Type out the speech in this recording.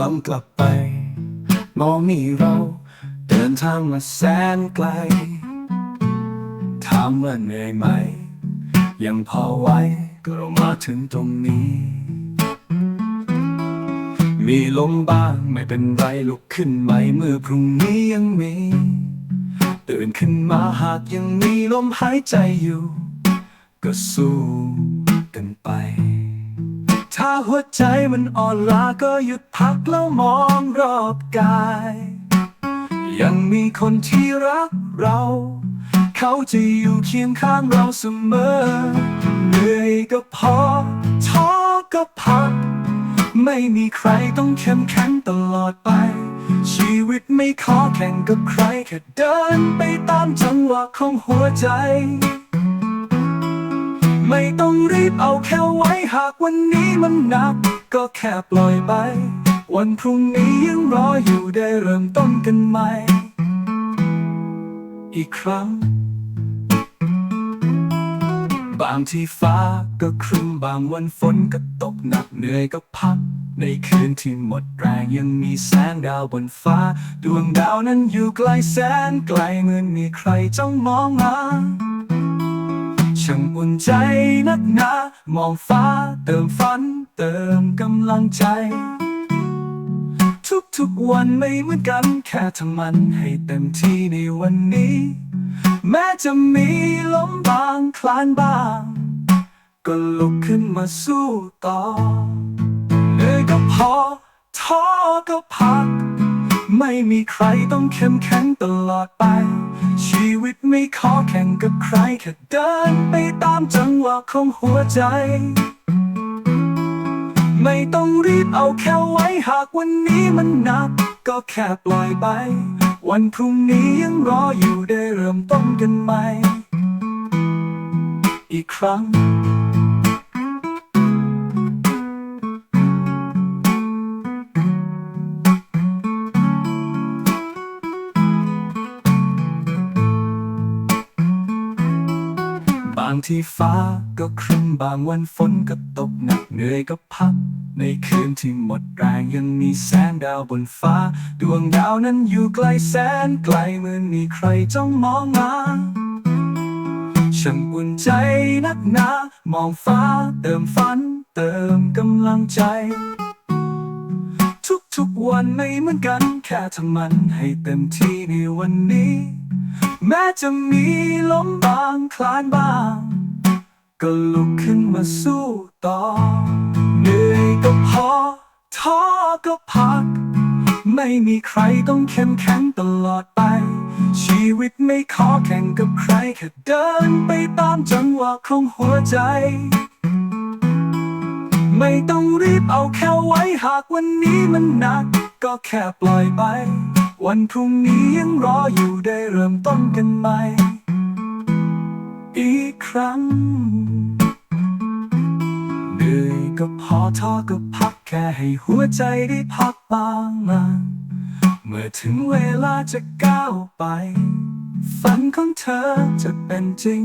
ลองกลับไป มองนี่เราเดินทางมาแสนไกลถามว่าเหนื่อยไหม ยังพอไหวก็เรามาถึงตรงนี้ มีลมบ้างไม่เป็นไรลุกขึ้นใหม่เมื่อพรุ่งนี้ยังมี ตื่นขึ้นมาหากยังมีลมหายใจอยู่ ก็สู้ ถ้าหัวใจมันอ่อนล้าก็หยุดพักแล้วมองรอบกาย ยังมีคนที่รักเรา เขาจะอยู่เคียงข้างเราเสมอ เหนื่อยก็พอท้อก็พัก ไม่มีใครต้องเข้มแข็งตลอดไป ชีวิตไม่ขอแข่งกับใคร แค่เดินไปตามจังหวะของหัวใจ ไม่ต้องรีบเอาแค่ไว้หากวันนี้มันหนัก ก็แค่ปล่อยไป วันพรุ่งนี้ยังรออยู่ได้เริ่มต้นกันใหม่ อีกครั้ง บางที่ฟ้าก็ครึ้มบางวันฝนก็ตกหนักเหนื่อยก็พักในคืนที่หมดแรงยังมีแสงดาวบนฟ้า ดวงดาวนั้นอยู่ไกลแสนไกลเหมือนมีใครจ้องมองมา อุ่นใจนักหนามองฟ้าเติมฝัน เติมกำลังใจ ทุกๆวันไม่เหมือนกัน แค่ทำมันให้เต็มที่ในวันนี้ แม้จะมีล้มบางคลานบ้าง ก็ลุกขึ้นมาสู้ต่อเหนื่อยก็พอท้อ ไม่มีใครต้องเข้มแข็งตลอดไป ชีวิตไม่ขอแข่งกับใคร แค่เดินไปตามจังหวะของหัวใจ ไม่ต้องรีบเอาแค่ไว้หากวันนี้มันหนัก ก็แค่ปล่อยไป วันพรุ่งนี้ยังรออยู่ได้เริ่มต้นกันใหม่อีกครั้งางที่ฟ้าก็ครึ้มบางวันฝนก็ตกหนักเหนื่อยก็พัก ในคืนที่หมดแรงยังมีแสงดาวบนฟ้า ดวงดาวนั้นอยู่ไกลแสนไกลเหมือนมีใครจ้องมองมาช่างอุ่นใจนักหนามองฟ้าเติมฝัน เติมกำลังใจ ทุกๆวันไม่เหมือนกัน แค่ทำมันให้เต็มที่ในวันนี้ แม้จะมีลมบางคลานบ้าง ก็ลุกขึ้นมาสู้ต่อ เหนื่อยก็พอ ท้อก็พัก ไม่มีใครต้องเข้มแข็งตลอดไป ชีวิตไม่ขอแข่งกับใคร แค่เดินไปตามจังหวะของหัวใจ ไม่ต้องรีบเอาแค่ไว้หากวันนี้มันหนัก ก็แค่ปล่อยไป วันพรุ่งนี้ยังรออยู่ได้เริ่มต้นกันใหม่อีกครั้ง ก็พอท้อก็พักแค่ให้หัวใจได้พักบ้างนเมื่อถึงเวลาจะก้าวไป ฝันของเธอจะเป็นจริง